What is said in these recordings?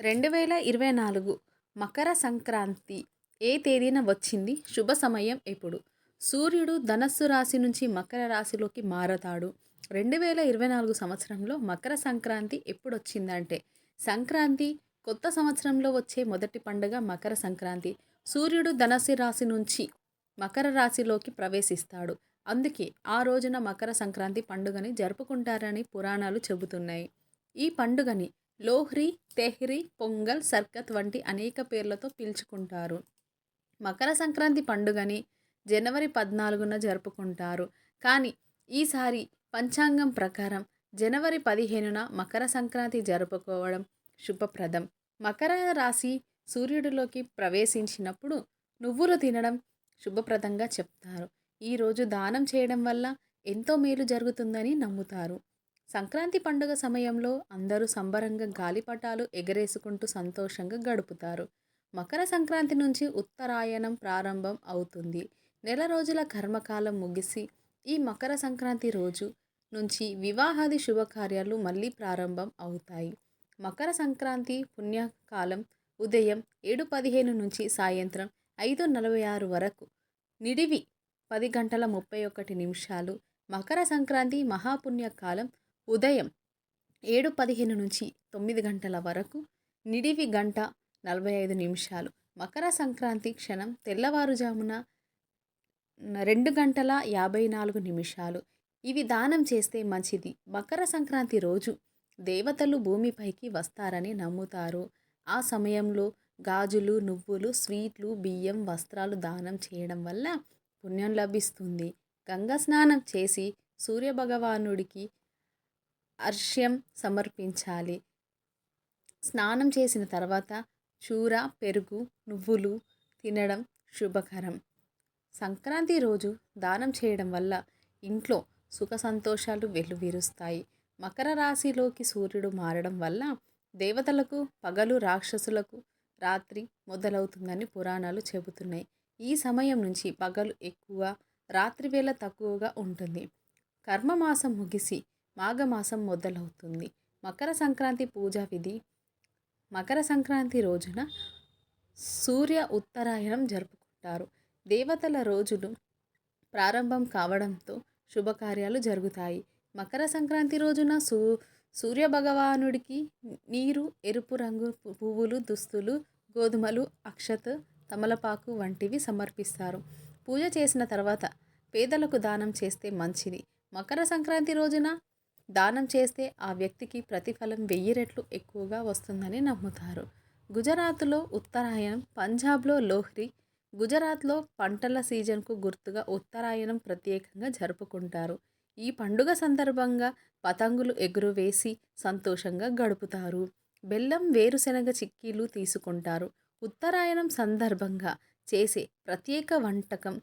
రెండు వేల ఇరవై నాలుగు మకర సంక్రాంతి ఏ తేదీన వచ్చింది? శుభ సమయం ఎప్పుడు? సూర్యుడు ధనస్సు రాశి నుంచి మకర రాశిలోకి మారతాడు. రెండు వేల ఇరవై నాలుగు సంవత్సరంలో మకర సంక్రాంతి ఎప్పుడు వచ్చిందంటే సంక్రాంతి కొత్త సంవత్సరంలో వచ్చే మొదటి పండుగ మకర సంక్రాంతి. సూర్యుడు ధనస్సు రాశి నుంచి మకర రాశిలోకి ప్రవేశిస్తాడు. అందుకే ఆ రోజున మకర సంక్రాంతి పండుగని జరుపుకుంటారని పురాణాలు చెబుతున్నాయి. ఈ పండుగని లోహ్రీ తెహ్రీ పొంగల్ సర్కత్ వంటి అనేక పేర్లతో పిలుచుకుంటారు. మకర సంక్రాంతి పండుగని జనవరి పద్నాలుగున జరుపుకుంటారు. కానీ ఈసారి పంచాంగం ప్రకారం జనవరి పదిహేనున మకర సంక్రాంతి జరుపుకోవడం శుభప్రదం. మకర రాశి సూర్యుడిలోకి ప్రవేశించినప్పుడు నువ్వులు తినడం శుభప్రదంగా చెప్తారు. ఈరోజు దానం చేయడం వల్ల ఎంతో మేలు జరుగుతుందని నమ్ముతారు. సంక్రాంతి పండుగ సమయంలో అందరూ సంబరంగా గాలిపటాలు ఎగరేసుకుంటూ సంతోషంగా గడుపుతారు. మకర సంక్రాంతి నుంచి ఉత్తరాయణం ప్రారంభం అవుతుంది. నెల రోజుల కర్మకాలం ముగిసి ఈ మకర సంక్రాంతి రోజు నుంచి వివాహాది శుభకార్యాలు మళ్ళీ ప్రారంభం అవుతాయి. మకర సంక్రాంతి పుణ్యకాలం ఉదయం ఏడు పదిహేను నుంచి సాయంత్రం ఐదు నలభై ఆరు వరకు నిడివి పది గంటల ముప్పై ఒకటి నిమిషాలు. మకర సంక్రాంతి మహాపుణ్యకాలం ఉదయం ఏడు పదిహేను నుంచి తొమ్మిది గంటల వరకు నిడివి గంట నలభై ఐదు నిమిషాలు. మకర సంక్రాంతి క్షణం తెల్లవారుజామున రెండు గంటల యాభై నాలుగు నిమిషాలు. ఇవి దానం చేస్తే మంచిది. మకర సంక్రాంతి రోజు దేవతలు భూమిపైకి వస్తారని నమ్ముతారు. ఆ సమయంలో గాజులు నువ్వులు స్వీట్లు బియ్యం వస్త్రాలు దానం చేయడం వల్ల పుణ్యం లభిస్తుంది. గంగా స్నానం చేసి సూర్యభగవానుడికి అర్ఘ్యం సమర్పించాలి. స్నానం చేసిన తర్వాత చూర పెరుగు నువ్వులు తినడం శుభకరం. సంక్రాంతి రోజు దానం చేయడం వల్ల ఇంట్లో సుఖ సంతోషాలు వెల్లువిరుస్తాయి. మకర రాశిలోకి సూర్యుడు మారడం వల్ల దేవతలకు పగలు రాక్షసులకు రాత్రి మొదలవుతుందని పురాణాలు చెబుతున్నాయి. ఈ సమయం నుంచి పగలు ఎక్కువ రాత్రి వేళ తక్కువగా ఉంటుంది. కర్మమాసం ముగిసి మాఘమాసం మొదలవుతుంది. మకర సంక్రాంతి పూజా విధి. మకర సంక్రాంతి రోజున సూర్య ఉత్తరాయణం జరుపుకుంటారు. దేవతల రోజులు ప్రారంభం కావడంతో శుభకార్యాలు జరుగుతాయి. మకర సంక్రాంతి రోజున సూ సూర్య భగవానుడికి నీరు ఎరుపు రంగు పువ్వులు దుస్తులు గోధుమలు అక్షత తమలపాకు వంటివి సమర్పిస్తారు. పూజ చేసిన తర్వాత పేదలకు దానం చేస్తే మంచిది. మకర సంక్రాంతి రోజున దానం చేస్తే ఆ వ్యక్తికి ప్రతిఫలం వెయ్యి రెట్లు ఎక్కువగా వస్తుందని నమ్ముతారు. గుజరాత్లో ఉత్తరాయణం పంజాబ్లో లోహ్రీ గుజరాత్లో పంటల సీజన్కు గుర్తుగా ఉత్తరాయణం ప్రత్యేకంగా జరుపుకుంటారు. ఈ పండుగ సందర్భంగా పతంగులు ఎగురువేసి సంతోషంగా గడుపుతారు. బెల్లం వేరుశనగ చిక్కీలు తీసుకుంటారు. ఉత్తరాయణం సందర్భంగా చేసే ప్రత్యేక వంటకం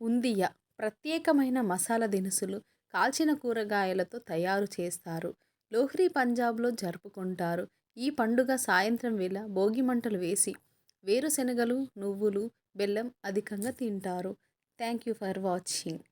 ఉందియ ప్రత్యేకమైన మసాలా దినుసులు కాల్చిన కూరగాయలతో తయారు చేస్తారు. లోహ్రీ పంజాబ్లో జరుపుకుంటారు. ఈ పండుగ సాయంత్రం వేళ భోగి మంటలు వేసి వేరుశనగలు నువ్వులు బెల్లం అధికంగా తింటారు. Thank you for watching.